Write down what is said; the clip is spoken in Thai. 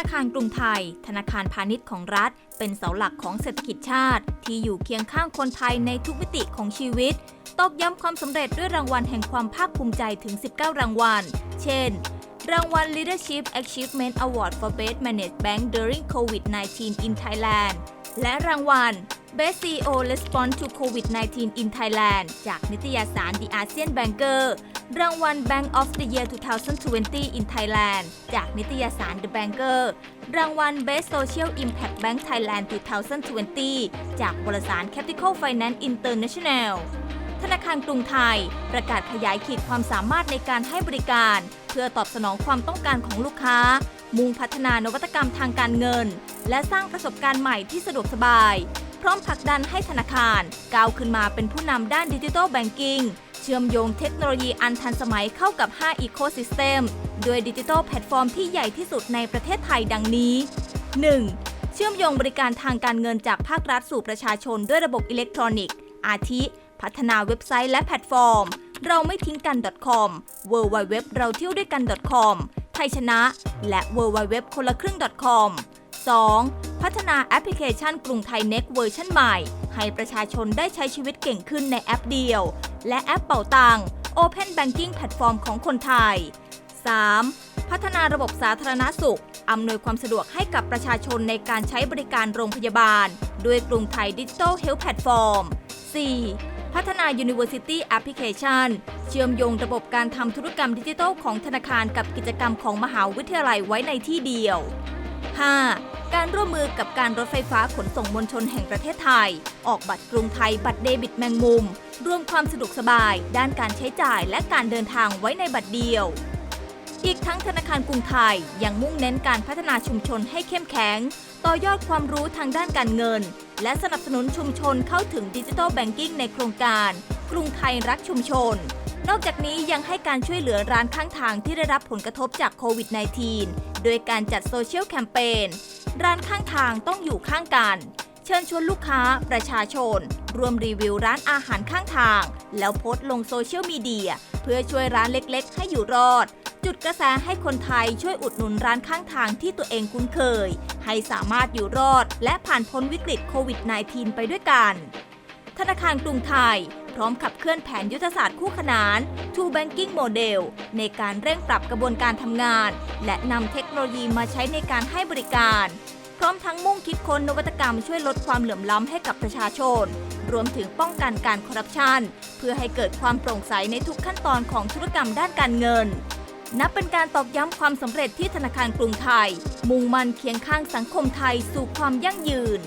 นาคารกรุงไทย ธนาคารพาณิชย์ของรัฐ เป็นเสาหลักของเศรษฐกิจชาติ ที่อยู่เคียงข้างคนไทยในทุกมิติของชีวิต ตอกย้ำความสำเร็จด้วยรางวัลแห่งความภาคภูมิใจถึง 19 รางวัล เช่น รางวัล Leadership Achievement Award for Best Managed Bank During COVID-19 in Thailand และรางวัล Best CEO Response to COVID-19 in Thailand จากนิตยสาร The ASEAN Banker รางวัล Bank of the Year 2020 in Thailand จากนิตยสาร The Banker รางวัล Best Social Impact Bank Thailand 2020 จากบริษัท Capital Finance International ธนาคารกรุงไทย ประกาศขยายขีดความสามารถในการให้บริการ เพื่อตอบสนองความต้องการของลูกค้า มุ่งพัฒนานวัตกรรมทางการเงิน และสร้างประสบการณ์ใหม่ที่สะดวกสบาย พร้อมผลักดันให้ธนาคาร ก้าวขึ้นมาเป็นผู้นำด้านดิจิทัลแบงกิ้งเชื่อมโยงเทคโนโลยีอันทันสมัยเข้ากับ 5 Ecosystem ด้วยดิจิทัลแพลตฟอร์มที่ใหญ่ที่สุดในประเทศไทยดังนี้ 1. เชื่อมโยงบริการทางการเงินจากภาครัฐสู่ประชาชนด้วยระบบอิเล็กทรอนิกส์ อาทิ พัฒนาเว็บไซต์และแพลตฟอร์ม เราไม่ทิ้งกัน .com w w w เราเที่ยวด้วยกัน .com ไทยชนะ และ w w w คนละครึ่ง .com 2. พัฒนาแอปพลิเคชันกรุงไทยเน็กเวอร์ชันใหม่ ให้ประชาชนได้ใช้ชีวิตเก่งขึ้นในแอปเดียว และแอปเป่าตัง Open Banking แพลตฟอร์มของคนไทย 3. พัฒนาระบบสาธารณสุข อำนวยความสะดวกให้กับประชาชนในการใช้บริการโรงพยาบาล ด้วยกรุงไทยดิจิทัลเฮลท์แพลตฟอร์ม 4. พัฒนา University Application เชื่อมโยงระบบการทำธุรกรรมดิจิทัลของธนาคารกับกิจกรรมของมหาวิทยาลัยไว้ในที่เดียว 5. การร่วมมือกับการรถไฟฟ้าขนส่งมวลชนแห่งประเทศไทย ออกบัตรกรุงไทยบัตรเดบิตแมงมุม รวมความสะดวกสบาย ด้านการใช้จ่ายและการเดินทางไว้ในบัตรเดียว อีกทั้งธนาคารกรุงไทยยังมุ่งเน้นการพัฒนาชุมชนให้เข้มแข็ง ต่อยอดความรู้ทางด้านการเงิน และสนับสนุนชุมชนเข้าถึงดิจิทัลแบงกิ้งในโครงการ กรุงไทยรักชุมชน นอกจากนี้ยังให้การช่วยเหลือร้านข้างทางที่ได้รับผลกระทบจากโควิด -19 โดยการจัดโซเชียลแคมเปญร้านข้างทางต้องอยู่ข้างกัน เชิญชวนลูกค้าประชาชน รวมรีวิวร้านอาหารข้างทาง แล้วโพสต์ลงโซเชียลมีเดียเพื่อช่วยร้านเล็กๆ ให้อยู่รอด จุดกระแสให้คนไทยช่วยอุดหนุนร้านข้างทางที่ตัวเองคุ้นเคย ให้สามารถอยู่รอด และผ่านพ้นวิกฤตโควิด -19 ไปด้วยกัน ธนาคารกรุงไทย พร้อมขับเคลื่อนแผนยุทธศาสตร์คู่ขนาน Two Banking Model ในการเร่งปรับกระบวนการทำงาน และนำเทคโนโลยีมาใช้ในการให้บริการ พร้อมทั้งมุ่งคิดค้นนวัตกรรมช่วยลดความเหลื่อมล้ำให้กับประชาชน รวมถึงป้องกันการคอร์รัปชัน เพื่อให้เกิดความโปร่งใสในทุกขั้นตอนของธุรกรรมด้านการเงินนับเป็นการตอกย้ำความสำเร็จที่ธนาคารกรุงไทย มุ่งมั่นเคียงข้างสังคมไทยสู่ความยั่งยืน